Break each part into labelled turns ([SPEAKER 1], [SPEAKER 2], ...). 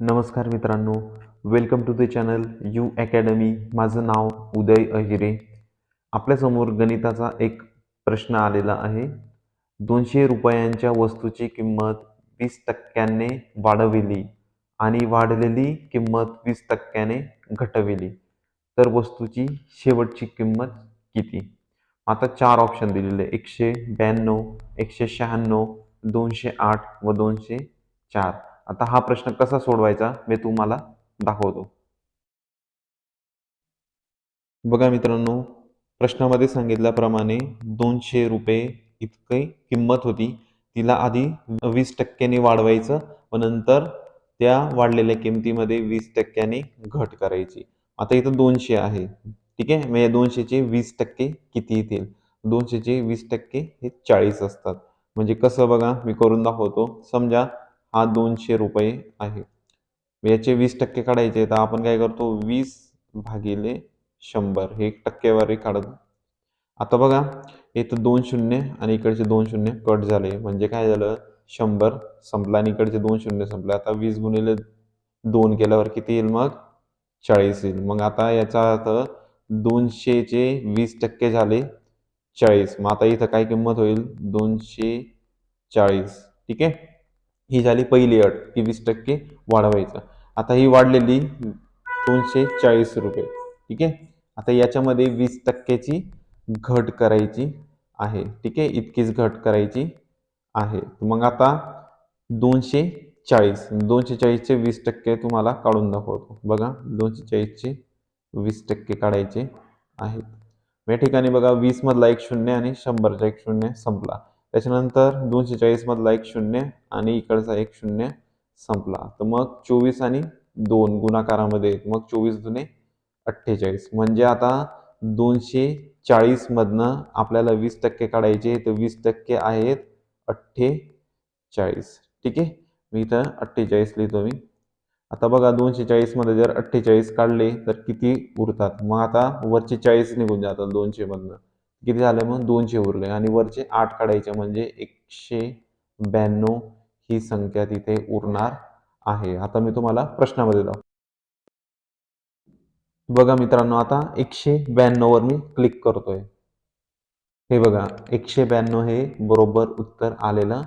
[SPEAKER 1] नमस्कार मित्रांनो. Welcome to the channel U Academy माझं नाव उदय अहिरे. आपल्यासमोर गणिताचा एक प्रश्न आलेला आहे. दोनशे रुपयांच्या वस्तूची किंमत वीस टक्क्याने वाढविली आणि वाढलेली किंमत वीस टक्क्याने घटविली. तर वस्तूची शेवटची किंमत किती? आता चार ऑप्शन दिलेले. आहे. एकशे ब्याण्णव एकशे शहाण्णव दोनशे आठ व दोनशे चार. आता हा प्रश्न कसा सोडवायचा मी तुम्हाला दाखवतो. बघा मित्रांनो प्रश्नामध्ये सांगितल्याप्रमाणे दोनशे रुपये इतकी किंमत होती. तिला आधी वीस टक्क्याने वाढवायचं व नंतर त्या वाढलेल्या किमतीमध्ये वीस टक्क्याने घट करायची. आता इथं दोनशे आहे. ठीक आहे? मग या दोनशेचे वीस टक्के किती येतील? दोनशेचे वीस टक्के हे चाळीस असतात. म्हणजे कसं बघा मी करून दाखवतो. समजा हा दोनशे रुपये आहे. याचे वीस टक्के काढायचे तर आपण काय करतो? वीस भागिले शंभर. हे टक्केवारी काढत आता बघा इथं दोन शून्य आणि इकडचे दोन शून्य कट झाले. म्हणजे काय झालं? शंभर संपला आणि इकडचे दोन शून्य संपले. आता वीस गुणिले दोन केल्यावर किती येईल मग? चाळीस येईल. मग आता याचा अर्थ दोनशेचे वीस टक्के झाले चाळीस. मग आता इथं काय किंमत होईल? दोनशे चाळीस. ठीक आहे? ही झाली पहिली अट की वीस टक्के वाढवायचं. आता ही वाढलेली दोनशे चाळीस रुपये. ठीक आहे? आता याच्यामध्ये वीस टक्क्याची घट करायची आहे. ठीक आहे? इतकीच घट करायची आहे. मग आता दोनशे चाळीस. दोनशे चाळीसचे वीस टक्के तुम्हाला काढून दाखवतो. बघा दोनशे चाळीसचे वीस टक्के काढायचे आहेत. या ठिकाणी बघा वीसमधला एक शून्य आणि शंभरचा एक शून्य संपला. त्याच्यानंतर दोनशे चाळीसमधला एक शून्य आणि इकडचा एक शून्य संपला. तर मग चोवीस आणि दोन गुणाकारामध्ये मग चोवीस जुने अठ्ठेचाळीस. म्हणजे आता दोनशे चाळीसमधनं आपल्याला वीस टक्के काढायचे तर वीस टक्के आहेत अठ्ठेचाळीस. ठीक आहे? मी इथं अठ्ठेचाळीस लिहितो मी. आता बघा दोनशे चाळीसमध्ये जर अठ्ठेचाळीस काढले तर किती उरतात? मग आता वरचे चाळीस निघून जातात दोनशेमधनं. किती झालं मग दोनशे उरले आणि वरचे आठ काढायचे म्हणजे एकशे ब्याण्णव ही संख्या तिथे उरणार आहे. आता मी तुम्हाला प्रश्नामध्ये जाऊ. बघा मित्रांनो आता एकशे ब्याण्णव वर मी क्लिक करतोय. हे बघा एकशे ब्याण्णव हे बरोबर उत्तर आलेलं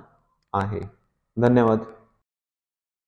[SPEAKER 1] आहे. धन्यवाद.